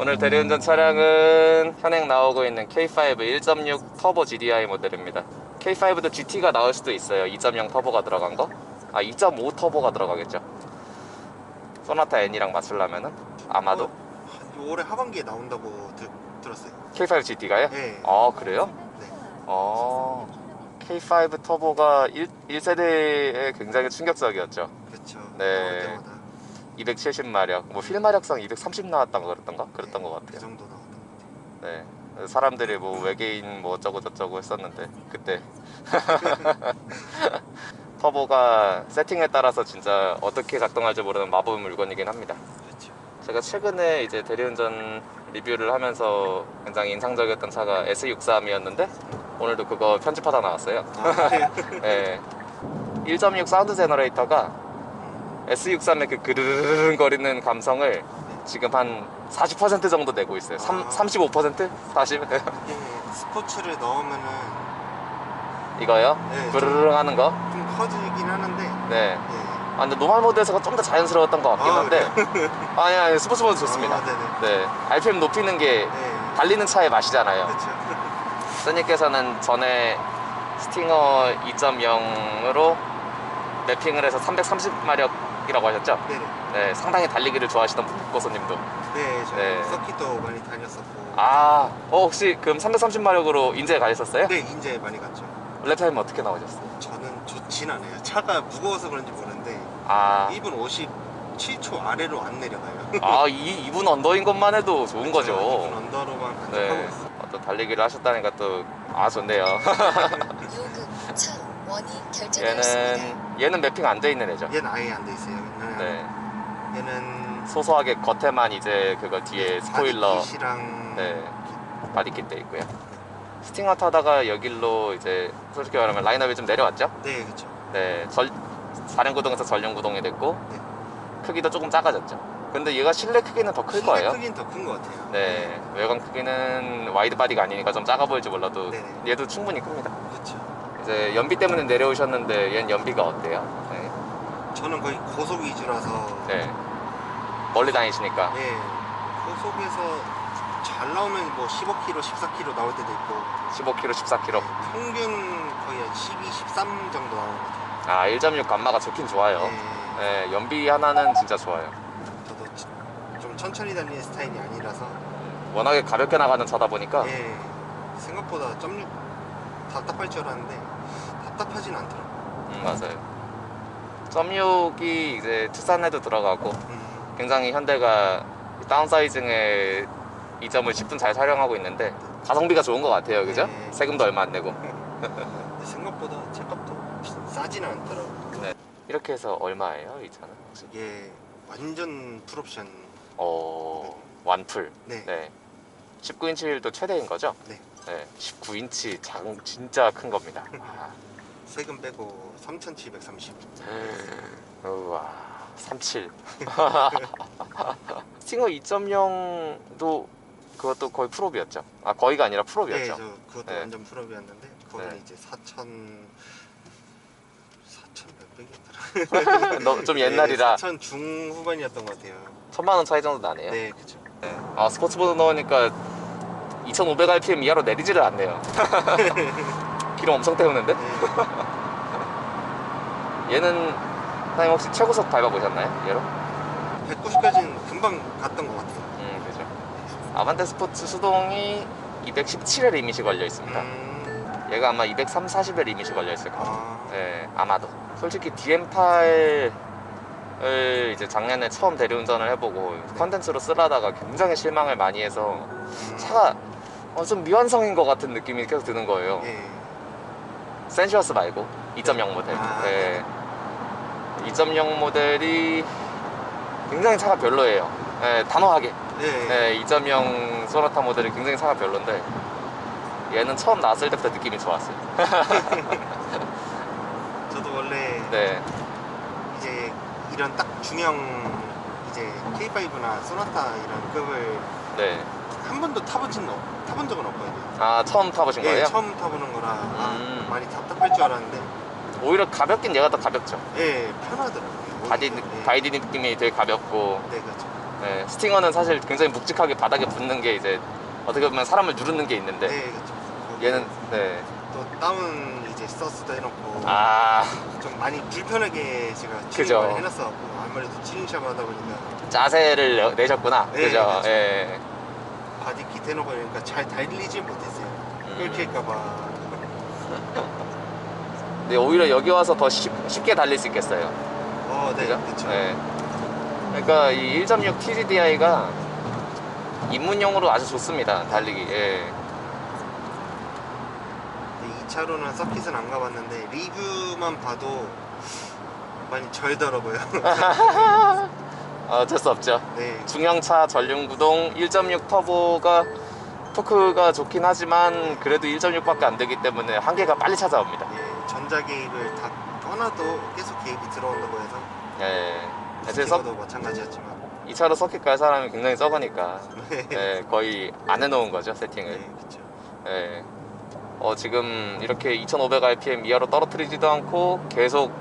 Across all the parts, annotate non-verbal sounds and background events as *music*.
오늘 대리운전 차량은 현행 나오고 있는 K5 1.6 터보 GDI 모델입니다. K5도 GT가 나올 수도 있어요. 2.0 터보가 들어간 거. 아, 2.5 터보가 들어가겠죠. 소나타 N이랑 맞추려면은 아마도 어, 한 올해 하반기에 나온다고 들, 들었어요. K5 GT가요? 네. 아, 그래요? 네. 어. K5 터보가 1, 1세대에 굉장히 충격적이었죠. 그렇죠. 네. 나올 때마다 270마력, 뭐 휠마력상 230 나왔다가 그랬던가? 그랬던 것그 같아요. 정도 나왔던 것 같아요. 네. 사람들이 뭐 외계인 뭐 어쩌고 저쩌고 했었는데 그때 *laughs* 터보가 세팅에 따라서 진짜 어떻게 작동할지 모르는 마법의 물건이긴 합니다. 그렇죠. 제가 최근에 이제 대리운전 리뷰를 하면서 굉장히 인상적이었던 차가 S63이었는데 오늘도 그거 편집하다 나왔어요. 아, 네. *laughs* 네. 1.6 사운드 제너레이터가 S63의 그 그르르르 거리는 감성을 지금 한 40% 정도 내고 있어요. 삼, 아. 35%? 40? 이게 스포츠를 넣으면은 이거요? 네, 부르릉 하는 거? 좀 커지긴 하는데 네. 예. 아, 근데 노멀 모드에서가 좀 더 자연스러웠던 것 같긴 아, 한데. *laughs* 아니, 아니, 스포츠 모드 좋습니다. 아. 네. RPM 높이는 게 네. 달리는 차의 맛이잖아요. 그렇죠. *laughs* 써니께서는 전에 스팅어 2.0으로 맵핑을 해서 330마력 이라고 하셨죠? 네네. 네, 상당히 달리기를 좋아하시던 고소님도. 네, 저 네. 서킷도 많이 다녔었고. 아, 어, 혹시 그럼 330마력으로 인제 가셨어요? 네, 인제 많이 갔죠. 랩타임 어떻게 나오셨어요? 저는 좋진 않아요. 차가 무거워서 그런지 모르는데 아, 1분 57초 아래로 안 내려가요. *laughs* 아, 이 2분 언더인 것만 해도 좋은 거죠. 2분 언더로만 만족하고 네. 있어요. 어, 또 달리기를 하셨다니까 또, 아, 좋네요. *laughs* 차 원이 결제되었습니다. 얘는, 얘는 맵핑 안 돼 있는 애죠. 얘는 아예 안 돼 있어요. 얘는, 네. 얘는 소소하게 겉에만 이제 그거 뒤에 스포일러, 바디킷이랑 네, 바디킷 돼 있고요. 스팅어 타다가 여길로 이제 솔직히 말하면 라인업이 좀 내려왔죠? 네, 그렇죠. 네, 절, 사륜구동에서 전륜구동이 됐고, 네. 크기도 조금 작아졌죠. 근데 얘가 실내 크기는 더 클 거예요. 크긴 더큰 것 같아요. 네, 외관 크기는 와이드 바디가 아니니까 좀 작아 보일지 몰라도 네네. 얘도 충분히 큽니다. 그렇죠. 이제 연비 때문에 내려오셨는데 얘는 연비가 어때요? 네. 저는 거의 고속 위주라서 네. 멀리 다니시니까. 예, 고속에서 잘 나오면 뭐 15km, 14km 나올 때도 있고 15km, 14km. 평균 거의 한 12, 13 정도 나오는 것 같아요. 아, 1.6 감마가 좋긴 좋아요. 예, 네, 연비 하나는 진짜 좋아요. 저도 치- 좀 천천히 달리는 스타일이 아니라서 워낙에 가볍게 나가는 차다 보니까 예, 생각보다 점육 답답할 줄 알았는데 답답하진 않더라고요. 음, 맞아요. 1.6이 이제 투싼에도 들어가고 음, 굉장히 현대가 다운사이징에 이 점을 10분 잘 촬영하고 있는데 가성비가 좋은 것 같아요, 그죠? 네. 세금도 얼마 안 내고. 근데 생각보다 차값도 싸지는 않더라고요. 이렇게 해서 얼마예요, 이 차는? 이게 완전 풀옵션 어, 완풀. 네. 네. 19인치 휠도 최대인 거죠? 네. 네. 19인치 장 진짜 큰 겁니다. 아, *laughs* 세금 빼고 3,730. 우와, 37. 스팅어 2.0도 그것도 거의 풀옵이었죠. 아, 거의가 아니라 네, 풀옵이었죠. 저 그것도 네. 완전 풀업이었는데 거기는 네. 이제 4천 4천 몇백이었더라. *laughs* 너좀 옛날이라 4천 중후반이었던 것 같아요. 천만 원 차이 정도 나네요. 네, 그렇죠. 네. 아, 스포츠보드 넣으니까 2,500rpm 이하로 내리지를 않네요. *laughs* 기름 엄청 태우는데? 네. 얘는 사장님 혹시 최고속 밟아보셨나요? 얘로? 190까지는 금방 갔던 것 같아요. 음, 그죠. 아반떼 스포츠 수동이 217에 리밋이 걸려 있습니다. 음, 얘가 아마 203, 40에 리밋이 걸려 있을 거예요. 아, 네, 아마도. 솔직히 DM8을 이제 작년에 처음 대리운전을 해보고 컨텐츠로 쓰려다가 굉장히 실망을 많이 해서 음, 차가 어, 좀 미완성인 것 같은 느낌이 계속 드는 거예요. 예, 센슈어스 말고 2.0 모델. 아. 네. 2.0 모델이 굉장히 차가 별로예요. 네, 단호하게. 네, 네, 2.0 소나타 모델이 굉장히 차가 별론데 얘는 처음 나왔을 때부터 느낌이 좋았어요. *laughs* 저도 원래 네, 이제 이런 딱 중형 이제 K5나 소나타 이런 급을 네. 한 번도 타보진 없- 타본 적은 없거든요. 아 처음 타보신 예, 거예요? 처음 타보는 거라 아, 음. 많이 답답할 줄 알았는데 오히려 가볍긴 얘가 더 가볍죠. 예 편하더라고요. 바디 오히려. 예. 바이디 느낌이 되게 가볍고 네 그렇죠. 네, 스팅어는 사실 굉장히 묵직하게 바닥에 붙는 게 이제 어떻게 보면 사람을 누르는 게 있는데 네, 그렇죠. 얘는 네. 또 다운 이제 서스도 해놓고 아 좀 많이 불편하게 제가 그죠. 튜닝을 해놨어 갖고 아무래도 튜닝샵 하다 보니까 자세를 내- 내셨구나. 네, 그죠? 그렇죠. 예. 바디 킷 해놓고 그러니까 잘 달리지 못했어요. 음. 끌킬까봐. 근데 오히려 여기 와서 더 쉽, 쉽게 달릴 수 있겠어요. 어, 네, 그죠? 그렇죠. 네. 그러니까 이 1.6 TGDI가 입문용으로 아주 좋습니다. 달리기. 예. 이 차로는 서킷은 안 가봤는데 리뷰만 봐도 많이 절더라고요. 아, *laughs* 어쩔 수 없죠. 네, 중형차 전륜구동 1.6 터보가 토크가 좋긴 하지만 그래도 1.6밖에 안 되기 때문에 한계가 빨리 찾아옵니다. 예, 전자 개입을 다 꺼놔도 계속 개입이 들어온다고 해서 예. 스티커도 마찬가지였지만. 이 차로 서킷 갈 사람이 굉장히 적으니까 네, 예, 거의 안 해놓은 거죠 세팅을. 네, 그렇죠. 예. 어, 지금 이렇게 2500rpm 이하로 떨어뜨리지도 않고 계속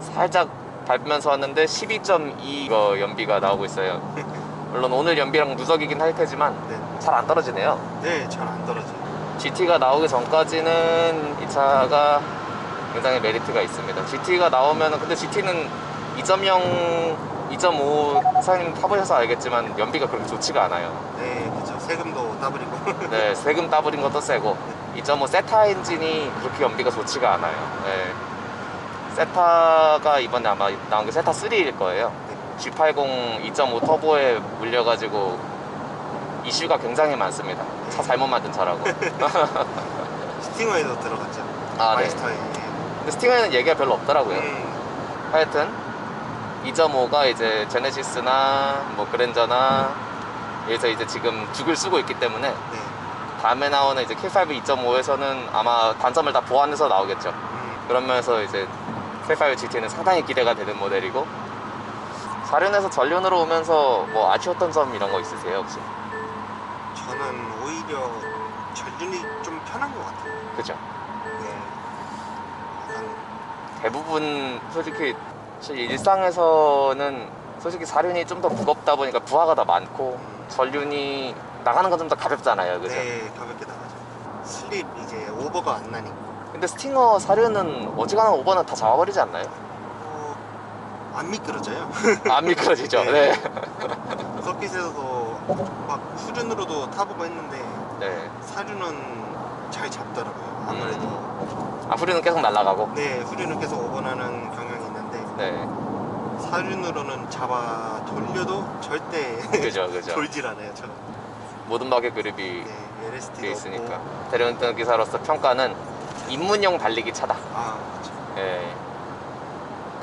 살짝 밟으면서 왔는데 12.2 연비가 나오고 있어요. *laughs* 물론 오늘 연비랑 누적이긴 할 테지만 네, 잘 안 떨어지네요. 네, 잘 안 떨어져요. GT가 나오기 전까지는 이 차가 굉장히 메리트가 있습니다. GT가 나오면은 근데 GT는 2.0, 2.5 사장님 타보셔서 알겠지만 연비가 그렇게 좋지가 않아요. 네, 그렇죠. 세금도 따블이고. *laughs* 네, 세금 따블인 것도 세고 2.5 세타 엔진이 그렇게 연비가 좋지가 않아요. 네. 세타가 이번에 아마 나온 게 세타 3일 거예요. G80 2.5 터보에 물려가지고 이슈가 굉장히 많습니다. 차 잘못 만든 차라고. *laughs* 스팅어에도 들어갔죠. 아, 네. 마이스터에. 근데 스팅어에는 얘기가 별로 없더라고요. 음, 하여튼 2.5가 이제 제네시스나 뭐 그랜저나 여기서 이제 지금 죽을 쓰고 있기 때문에 네. 다음에 나오는 이제 K5 2.5에서는 아마 단점을 다 보완해서 나오겠죠. 음, 그런 면에서 이제 K5 GT는 상당히 기대가 되는 모델이고 사륜에서 전륜으로 오면서 뭐 아쉬웠던 점 이런 거 있으세요 혹시? 저는 오히려 전륜이 좀 편한 것 같아요. 그죠? 네. 약간 대부분 솔직히 일상에서는 솔직히 사륜이 좀 더 무겁다 보니까 부하가 더 많고 전륜이 나가는 건 좀 더 가볍잖아요 그죠? 네, 가볍게 나가죠. 슬립 이제 오버가 안 나니까. 근데 스팅어 사륜은 어지간한 오버는 다 잡아버리지 않나요? 어, 안 미끄러져요. 안 미끄러지죠? *laughs* 네. 네. 서킷에서도 막 후륜으로도 타보고 했는데 네. 사륜은 잘 잡더라고요. 아무래도. 아 후륜은 계속 날아가고 네, 후륜은 계속 오버나는 경향이 있는데 네. 사륜으로는 잡아 돌려도 절대 그죠 그죠 *laughs* 돌질 않아요. 저. 모든 박의 그립이 네, 돼 있으니까 없고. 대리운전 기사로서 평가는 입문용 달리기 차다. 아, 그렇죠. 예.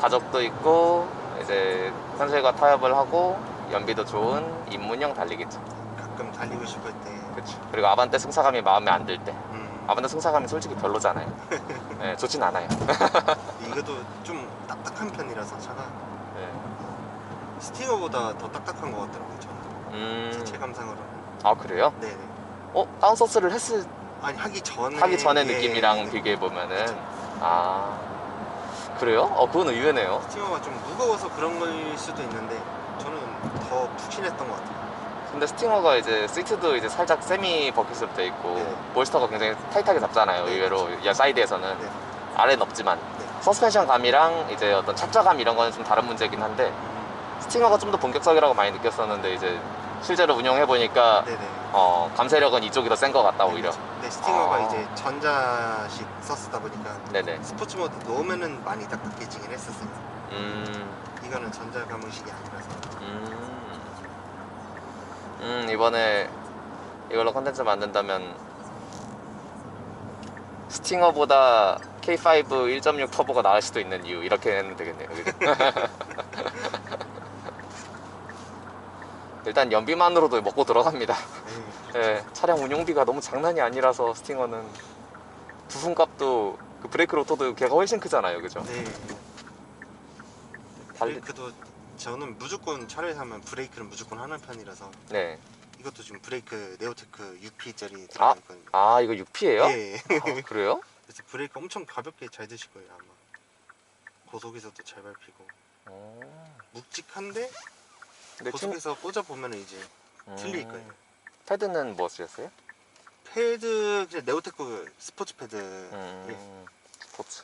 가족도 있고 이제 현실과 타협을 하고 연비도 좋은 입문용 달리기 차. 가끔 달리고 싶을 때. 그렇죠. 그리고 아반떼 승차감이 마음에 안 들 때. 음, 아반떼 승차감이 솔직히 별로잖아요. 예, *laughs* 좋진 않아요. *laughs* 이것도 좀 딱딱한 편이라서 차가 예. 스팅어보다 더 딱딱한 것 같더라고요. 저는 음. 체감상으로는. 아 그래요? 네네. 어 다운 소스를 했을 아니 하기 전에 하기 전의 예, 느낌이랑 네. 비교해 보면은 아 그래요? 어 그건 의외네요. 스팅어가 좀 무거워서 그런 걸 수도 있는데 더 푹신했던 것 같아요. 근데 스팅어가 이제 시트도 이제 살짝 세미 버킷으로 돼 있고 네. 볼스터가 굉장히 타이트하게 잡잖아요. 네, 의외로 야 사이드에서는 네. 아래는 없지만 네. 서스펜션 감이랑 이제 어떤 착좌감 이런 거는 좀 다른 문제긴 한데 스팅어가 좀 더 본격적이라고 많이 느꼈었는데 이제 실제로 운영해 보니까 네네. 어, 감세력은 이쪽이 더 센 것 같다 오히려. 네, 스팅어가 아. 이제 전자식 썼다 보니까 네네. 스포츠 모드 놓으면은 많이 딱딱해지긴 했었어요. 음, 이거는 전자 가무식이 아니라서. 음, 음 이번에 이걸로 컨텐츠 만든다면 스팅어보다 K5 1.6 터보가 나을 수도 있는 이유 이렇게 하면 되겠네요. *laughs* 일단 연비만으로도 먹고 들어갑니다. 네. 예, 차량 운용비가 너무 장난이 아니라서 스팅어는 부품값도 그 브레이크 로터도 걔가 훨씬 크잖아요, 그죠? 네. 브레이크도 저는 무조건 차를 사면 브레이크는 무조건 하는 편이라서 네. 이것도 지금 브레이크 네오테크 6P짜리 아, 들어가 있거든요. 아 이거 6P예요? 예. 아, 그래요? *laughs* 그래서 브레이크 엄청 가볍게 잘 드실 거예요 아마. 고속에서도 잘 밟히고 어, 묵직한데 근데 친- 고속에서 꽂아 보면 이제 틀릴 음, 거예요. 패드는 뭐 쓰셨어요? 패드 그냥 네오테크 스포츠 패드. 음, 예. 스포츠.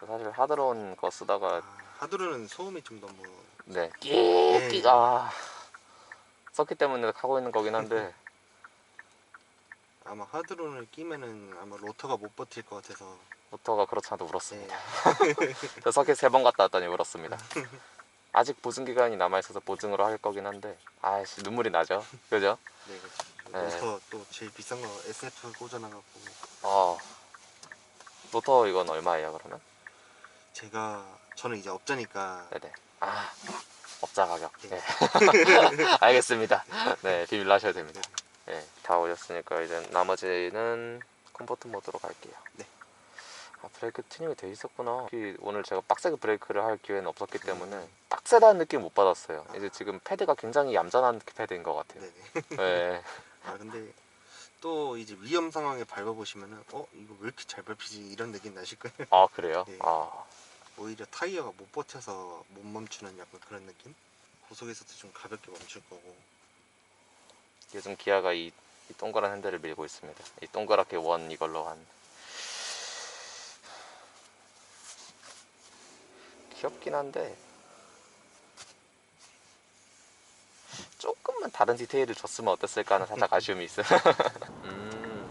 저 사실 하드론 거 쓰다가 아, 하드로는 소음이 좀 너무 네 예. 끼끼 아 썼기 때문에 하고 있는 거긴 한데 *laughs* 아마 하드론을 끼면은 아마 로터가 못 버틸 것 같아서. 모터가 그렇지 않아도 울었습니다. 네. *laughs* 저 서킷 세번 갔다 왔더니 울었습니다. *laughs* 아직 보증 기간이 남아 있어서 보증으로 할 거긴 한데 아씨 눈물이 나죠. 그죠? 네, 그렇죠. 네. 로터 또 제일 비싼 거 SF 꽂아놔갖고 어 모터 이건 얼마예요 그러면? 제가 저는 이제 업자니까 네네. 아 업자 가격. 네. 네. *laughs* 알겠습니다. 네 비밀로 하셔야 됩니다. 네, 다 올렸으니까 이제 나머지는 컴포트 모드로 갈게요. 네. 아, 브레이크 튜닝이 돼 있었구나. 특히 오늘 제가 빡세게 브레이크를 할 기회는 없었기 때문에 빡세다는 느낌 못 받았어요. 이제 지금 패드가 굉장히 얌전한 패드인 것 같아요. 네네. 네. *laughs* 아 근데 또 이제 위험 상황에 밟아보시면은 어 이거 왜 이렇게 잘 밟히지 이런 느낌 나실 거예요. 아 그래요? 네. 아 오히려 타이어가 못 버텨서 못 멈추는 약간 그런 느낌? 고속에서도 좀 가볍게 멈출 거고. 요즘 기아가 이, 이 동그란 핸들을 밀고 있습니다. 이 동그랗게 원 이걸로 한 귀엽긴 한데 조금만 다른 디테일을 줬으면 어땠을까 하는 살짝 아쉬움이 있어요. *laughs* 음.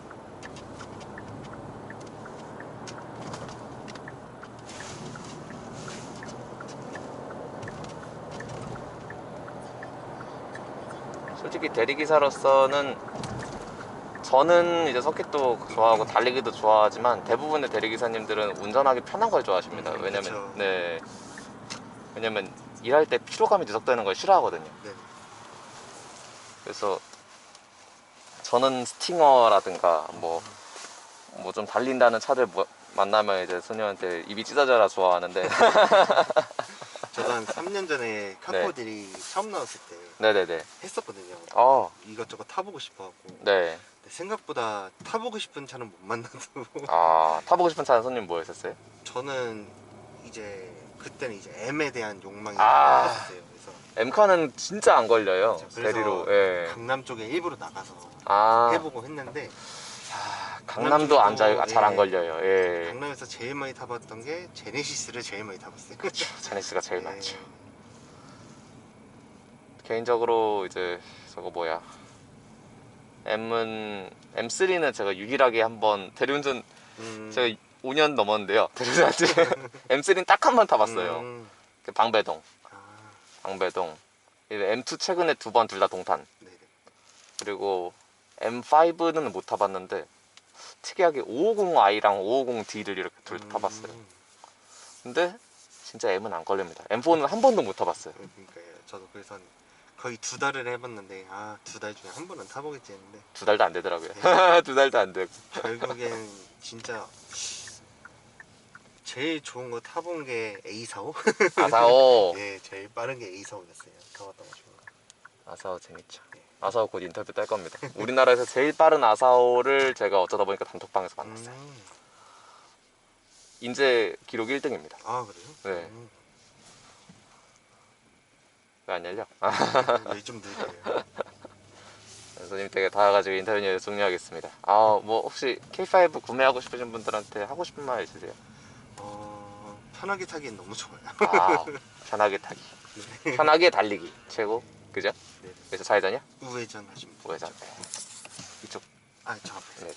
솔직히 대리기사로서는 저는 이제 서킷도 좋아하고 달리기도 좋아하지만 대부분의 대리기사님들은 운전하기 편한 걸 좋아하십니다. 음, 왜냐면 그쵸. 네 왜냐면 일할 때 피로감이 누적되는 걸 싫어하거든요. 네. 그래서 저는 스팅어라든가 뭐 뭐 좀 달린다는 차들 뭐- 만나면 이제 소녀한테 입이 찢어져라 좋아하는데 *laughs* 저도 한 3년 전에 카포들이 처음 나왔을 때 네네네 했었거든요. 어 이것저것 타보고 싶어갖고. 네. 근데 생각보다 타보고 싶은 차는 못 만나서 아 타보고 싶은 차는 손님 뭐였었어요? 저는 이제 그때는 이제 M에 대한 욕망이 아. 컸었어요. 그래서 M카는 진짜 안 걸려요. 대리로. 예. 강남 쪽에 일부러 나가서 아. 해보고 했는데 강남도 안잘잘안 예. 걸려요. 예. 강남에서 제일 많이 타봤던 게 제네시스를 제일 많이 타봤어요. 그렇죠 제네시스가 제일 예. 많죠. 개인적으로 이제 저거 뭐야. M은 M3는 제가 유일하게 한번 대리운전 음, 제가 5년 넘었는데요. *laughs* 대리운전 *laughs* M3는 딱 한 번 타봤어요. 음, 그 방배동. 아, 방배동. 이제 M2 최근에 두 번 둘 다 동탄. 네네. 그리고 M5는 못 타봤는데 특이하게 550i랑 550D를 이렇게 둘 다 타봤어요. 음, 근데 진짜 M은 안 걸립니다. M4는 한 번도 못 타봤어요. 그러니까요. 저도 그래서 한 거의 두 달을 해봤는데 아 두 달 중에 한 번은 타보겠지 했는데. 두 달도 안 되더라고요. *laughs* 두 달도 안 되고. 결국엔 진짜 제일 좋은 거 타본 게 A45. *laughs* 아사오 예, 제일 빠른 게 A45였어요. 타봤던 거 중에. 아사오 재밌죠 아사오 곧 인터뷰 딸 겁니다 우리나라에서 제일 빠른 아사오를 제가 어쩌다 보니까 단톡방에서 만났어요 음, 인제 기록 1등입니다 아 그래요? 네. 음, 왜안 열려? *laughs* 왜좀 늦어요? 손님 댁에 다 와가지고 인터뷰 종료하겠습니다 아 뭐 혹시 K5 구매하고 싶으신 분들한테 하고 싶은 말 있으세요? 어, 편하게 타기엔 너무 좋아요. 아 편하게 타기 편하게 달리기 최고 그죠? 네. 그래서 좌회전이요? 우회전 하시면. 우회전 네. 이쪽 아, 저 앞에. 네.